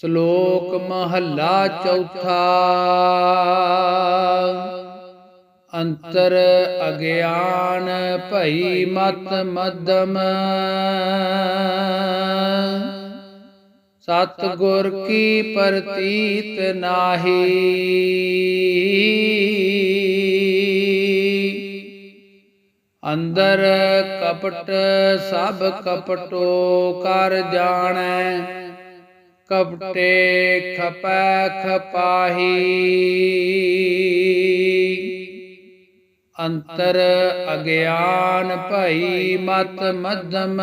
ਸ਼ਲੋਕ ਮਹੱਲਾ ਚੌਥਾ। ਅੰਤਰ ਅਗਿਆਨ ਭਈ ਮਤ ਮਦਮ ਸਤ ਗੁਰ ਕੀ ਪ੍ਰਤੀਤ ਨਾਹੀ। ਅੰਦਰ ਕਪਟ ਸਭ ਕਪਟੋ ਕਰ ਜਾਣੈ। ਕਪਟੇ ਖਪੈ ਖਪਾਹੀ। ਅੰਤਰ ਅਗਿਆਨ ਭਈ ਮਤ ਮਦਮ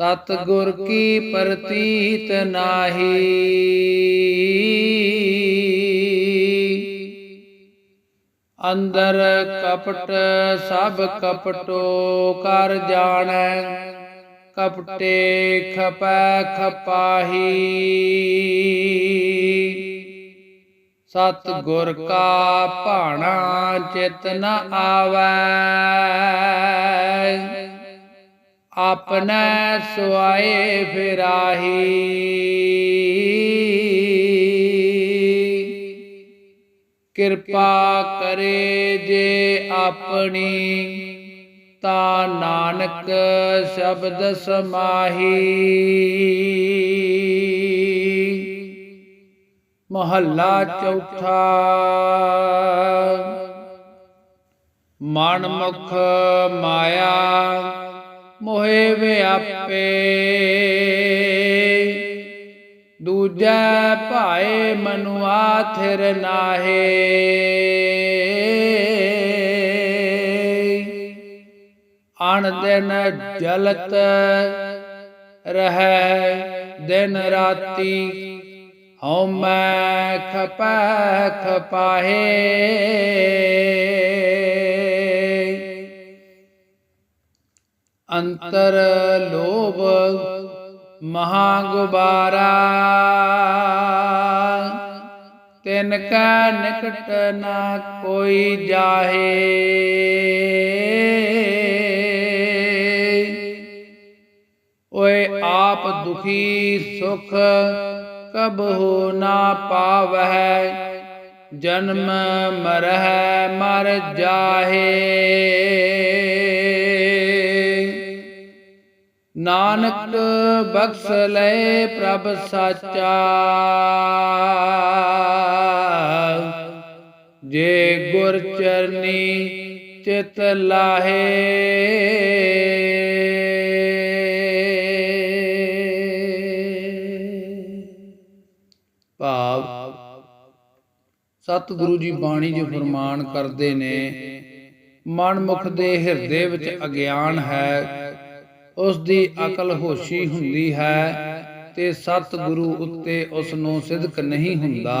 ਸਤ ਗੁਰ ਕੀ ਪ੍ਰਤੀਤ ਨਾਹੀ। ਅੰਦਰ ਕਪਟ ਸਭ ਕਪਟੋ ਕਰ ਜਾਣੈ। ਕਪਟੇ ਖਪੈ ਖਪਾਹੀ। ਸਤ ਗੁਰ ਕਾ ਭਾਣਾ ਚਿਤ ਨ ਆਵੈ। ਆਪਣੈ ਸੁਆਏ ਫਿਰਾਹੀ। ਕਿਰਪਾ ਕਰੇ ਜੇ ਆਪਣੀ ਤਾ ਨਾਨਕ ਸ਼ਬਦ ਸਮਾਹੀ। ਮਹੱਲਾ ਚੌਥਾ। ਮਨ ਮੁਖ ਮਾਇਆ ਮੋਹਿ ਵਿਆਪੇ। ਦੂਜੈ ਭਾਏ ਮਨੁਆ ਥਿਰ ਨਾਹੇ। ਅਣ ਦਿਨ ਜਲਤ ਰਹੈ, ਦਿਨ ਰਾਤੀ ਹਉ ਮੈਂ ਖਪੈ ਖਪਾਹੇ ਅੰਤਰ ਲੋਭ ਮਹਾ ਗੁਬਾਰਾ ਤਿਨ ਕਾ ਨਿਕਟ ਨਾ ਕੋਈ ਜਾਹੇ। ਦੁਖੀ ਸੁਖ ਕਬਹੁ ਨਾ ਪਾਵਹਿ, ਜਨਮ ਮਰਹਿ ਮਰ ਜਾਹੇ। ਨਾਨਕ ਬਖਸ਼ ਲੈ ਪ੍ਰਭ ਸਾਚਾ, ਜੇ ਗੁਰ ਚਰਨੀ ਚਿਤ ਲਾਹੇ। ਭਾਵ ਸਤਿਗੁਰੂ ਜੀ ਬਾਣੀ ਜੋ ਫਰਮਾਨ ਕਰਦੇ ਨੇ ਮਨ ਮੁਖ ਦੇ ਹਿਰਦੇ ਵਿੱਚ ਅਗਿਆਨ ਹੈ ਉਸ ਦੀ ਅਕਲ ਹੋਸ਼ੀ ਹੁੰਦੀ ਹੈ ਤੇ ਸਤਿਗੁਰੂ ਉੱਤੇ ਉਸ ਨੂੰ ਸਿਦਕ ਨਹੀਂ ਹੁੰਦਾ।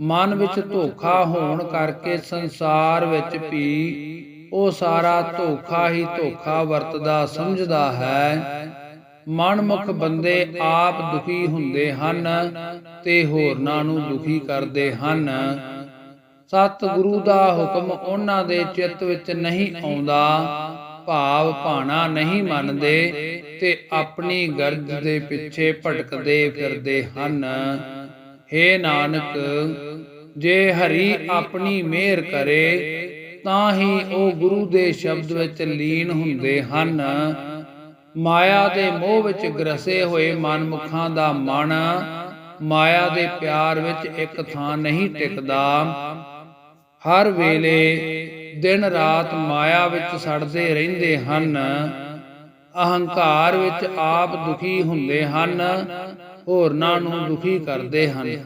ਮਨ ਵਿੱਚ ਧੋਖਾ ਹੋਣ ਕਰਕੇ ਸੰਸਾਰ ਵਿੱਚ ਵੀ ਉਹ ਸਾਰਾ ਧੋਖਾ ਹੀ ਧੋਖਾ ਵਰਤਦਾ ਸਮਝਦਾ ਹੈ। ਮਨਮੁਖ ਬੰਦੇ ਆਪ ਦੁਖੀ ਹੁੰਦੇ ਹਨ ਤੇ ਹੋਰਨਾਂ ਨੂੰ ਦੁਖੀ ਕਰਦੇ ਹਨ। ਸਤਿਗੁਰੂ ਦਾ ਹੁਕਮ ਉਹਨਾਂ ਦੇ ਚਿੱਤ ਵਿੱਚ ਨਹੀਂ ਆਉਂਦਾ। ਭਾਵ ਭਾਣਾ ਨਹੀਂ ਮੰਨਦੇ ਤੇ ਆਪਣੀ ਗਰਜ ਦੇ ਪਿੱਛੇ ਭਟਕਦੇ ਫਿਰਦੇ ਹਨ। ਹੇ ਨਾਨਕ, ਜੇ ਹਰੀ ਆਪਣੀ ਮਿਹਰ ਕਰੇ, ਤਾਂ ਹੀ ਉਹ ਗੁਰੂ ਦੇ ਸ਼ਬਦ ਵਿੱਚ ਲੀਨ ਹੁੰਦੇ ਹਨ। ਮਾਇਆ ਦੇ ਮੋਹ ਵਿੱਚ ਗਰਸੇ ਹੋਏ ਮਨਮੁਖਾਂ ਦਾ ਮਨ ਮਾਇਆ ਦੇ ਪਿਆਰ ਵਿੱਚ ਇੱਕ ਥਾਂ ਨਹੀਂ ਟਿਕਦਾ। ਹਰ ਵੇਲੇ ਦਿਨ ਰਾਤ ਮਾਇਆ ਵਿੱਚ ਸੜਦੇ ਰਹਿੰਦੇ ਹਨ। ਅਹੰਕਾਰ ਵਿੱਚ ਆਪ ਦੁਖੀ ਹੁੰਦੇ ਹਨ, ਹੋਰਨਾਂ ਨੂੰ ਦੁਖੀ ਕਰਦੇ ਹਨ।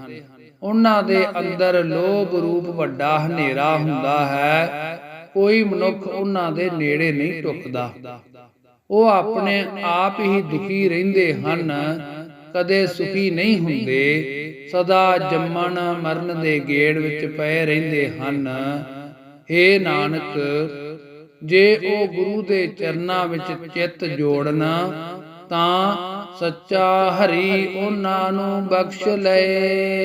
ਉਹਨਾਂ ਦੇ ਅੰਦਰ ਲੋਭ ਰੂਪ ਵੱਡਾ ਹਨੇਰਾ ਹੁੰਦਾ ਹੈ। ਕੋਈ ਮਨੁੱਖ ਉਹਨਾਂ ਦੇ ਨੇੜੇ ਨਹੀਂ ਟੁੱਕਦਾ। ਉਹ ਆਪਣੇ ਆਪ ਹੀ ਦੁਖੀ ਰਹਿੰਦੇ ਹਨ। ਕਦੇ ਸੁਖੀ ਨਹੀਂ ਹੁੰਦੇ। ਸਦਾ ਜੰਮਣ ਮਰਨ ਦੇ ਗੇੜ ਵਿੱਚ ਪਏ ਰਹਿੰਦੇ ਹਨ। ਏ ਨਾਨਕ, ਜੇ ਉਹ ਗੁਰੂ ਦੇ ਚਰਨਾਂ ਵਿੱਚ ਚਿੱਤ ਜੋੜਨ, ਤਾਂ ਸੱਚਾ ਹਰੀ ਉਹਨਾਂ ਨੂੰ ਬਖਸ਼ ਲਏ।